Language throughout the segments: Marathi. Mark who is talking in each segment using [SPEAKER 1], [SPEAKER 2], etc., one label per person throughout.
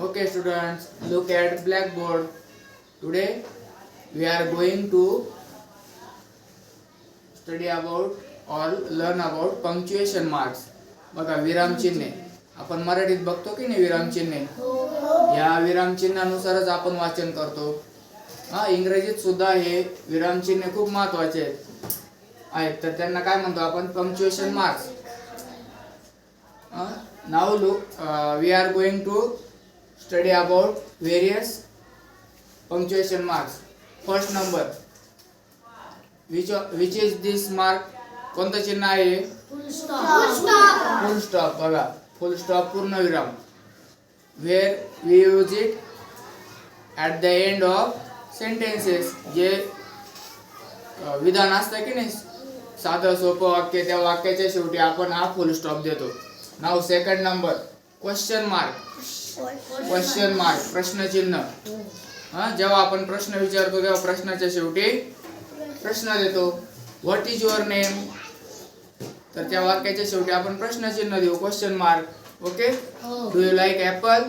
[SPEAKER 1] Okay, students, look at blackboard. Today we are going to study about or learn about punctuation marks. बघा विराम चिन्हे. आपण मराठीत बघतो की नाही विराम चिन्हे? या विराम चिन्हानुसारच आपण वाचन करतो. हा इंग्रजीत सुद्धा हे विराम चिन्हे खूप महत्त्वाचे आहेत. आहेत तर त्यांना काय म्हणतो आपण? Punctuation marks now look we are going to study about various punctuation marks first number which which is this mark कोणतं चिन्ह आहे? फुल स्टॉप बघा. फुल स्टॉप पूर्ण विराम. Where we use it at the end of sentences जे विधान असतं की नाही? साधं सोपं वाक्य त्या वाक्याच्या शेवटी आपण हा फुल स्टॉप देतो. Now second number question mark question mark प्रश्नचिन्ह हा जेव्हा आपण प्रश्न विचारतो तेव्हा प्रश्नाच्या शेवटी प्रश्न देतो. व्हॉट इज युअर नेम तर त्या वाक्याच्या शेवटी आपण प्रश्नचिन्ह देऊ. Question mark okay do you like apple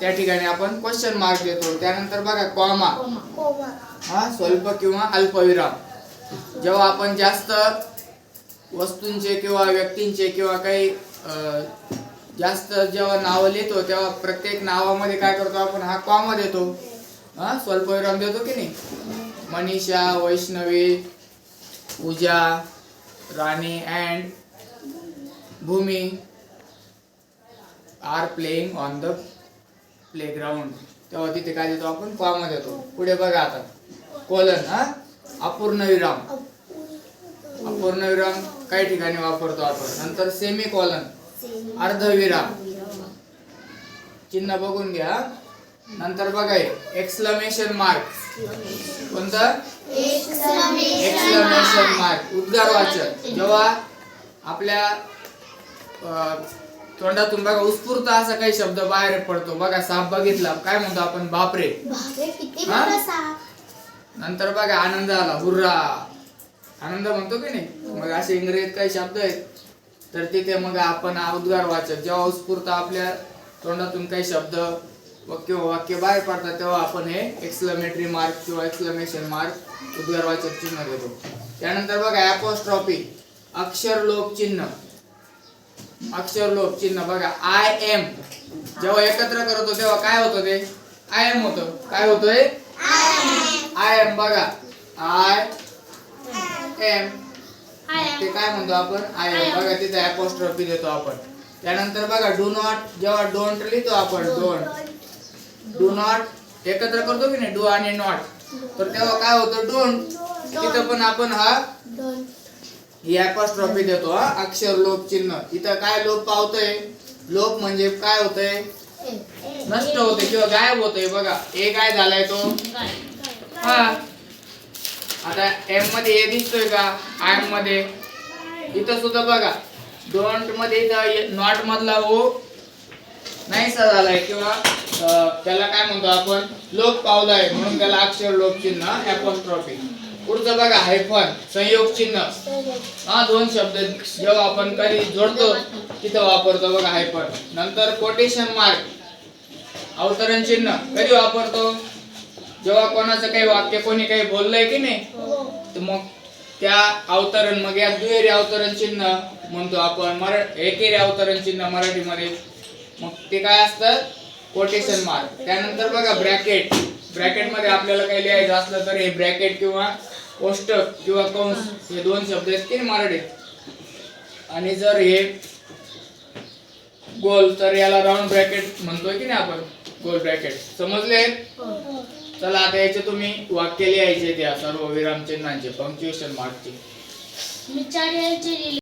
[SPEAKER 1] त्या ठिकाणी आपण क्वेश्चन मार्क देतो. त्यानंतर बघा कॉमा हा? स्वल्प किंवा अल्पविराम जेव्हा आपण जास्त वस्तूंचे किंवा व्यक्तींचे किंवा काही जास्त जेव्हा नावं लिहितो तेव्हा प्रत्येक नावामध्ये काय करतो आपण? हा कॉमा देतो. हा? स्वल्पविराम देतो की नाही? Manisha Vaishnavi Pooja Rani and Bhumi. Are playing on the playground तेव्हा तिथे काय देतो आपण? कॉमा देतो. पुढे बघा आता. कोलन हा? अपूर्ण विराम अपूर्ण विराम काही ठिकाणी वापरतो आपण. नंतर सेमी कॉलन अर्धविराम. चिन्ह बघून घ्या. नंतर बघा एक्सक्लमेशन मार्क कोणतं? एक्सक्लमेशन मार्क उद्गार वाचक जेव्हा आपल्या तोंडातून बघा उत्स्फूर्त असा काही शब्द बाहेर पडतो. बघा साप बघितला. काय म्हणतो आपण? बापरे. हा? नंतर बघा आनंद आला. हुर्रा. आनंद म्हणतो की नाही? मग असे इंग्रजीत काही शब्द आहेत. तर तिथे मग आपण उद्गार वाचक जेव्हा उत्स्फूर्त आपल्या तोंडातून काही शब्द व किंवा वाक्य बाहेर पडतात तेव्हा आपण हे एक्सक्लमेटरी मार्क किंवा एक्सक्लमेशन मार्क उद्गार वाचक चिन्ह देतो त्यानंतर बघा ॲपोस्ट्रॉफी अक्षर लोप चिन्ह. अक्षर लोप चिन्ह बघा आय एम जेव्हा एकत्र करतो तेव्हा काय होतं ते? आय एम होतं. काय होतंय? आय एम बघा. आय एम ते काय म्हणतो आपण? I am. बघा तिथे अपोस्ट्रॉफी देतो आपण. त्यानंतर बघा डू नॉट जेव्हा डोंट लिहितो आपण डोंट. डू नॉट एकत्र करतो की नाही? डू आणि नॉट. तर तेव्हा काय होतं? डोंट. तिथं पण आपण हा ही अपोस्ट्रॉफी देतो हा. अक्षर लोप चिन्ह. इथं काय लोप पावतोय? लोप म्हणजे काय होतंय? नष्ट होते किंवा गायब होतोय. बघा ए काय झालाय तो. हा. आता एममध्ये ए दिसतोय का? आयमध्ये. इथं सुद्धा बघा. डोंटमध्ये नॉट मधला ओ नाहीसा झालाय किंवा त्याला काय म्हणतो आपण? लोप पावलाय म्हणून त्याला अक्षर लोप चिन्ह अपोस्ट्रॉफी पुढचं बघा हायफन संयोग चिन्ह. हा दोन शब्द जेव्हा आपण कधी जोडतो तिथं वापरतो बघा हायफन नंतर कोटेशन मार्क अवतरण चिन्ह. कधी वापरतो? जेव्हा कोणाचं काही वाक्य कोणी काही बोललंय की नाही तर मग त्या अवतरण मग या दुहेरी अवतरण चिन्ह म्हणतो आपण. मरा एकेरी अवतरण चिन्ह मराठीमध्ये. मग ते काय असतं? कोटेशन मार्क त्यानंतर बघा ब्रॅकेट ब्रॅकेटमध्ये आपल्याला काही लिहायचं असलं तर हे ब्रॅकेट किंवा कोष्टक किंवा कंस हे दोन शब्द आहेत की नाही मराठीत? आणि जर हे गोल तर याला राऊंड ब्रॅकेट म्हणतोय की नाही आपण? गोल ब्रॅकेट समजले? चला आता याचे तुम्ही वाक्य लिहायचे त्या सर्व विराम चिन्हांचे पंक्च्युएशन मार्कचे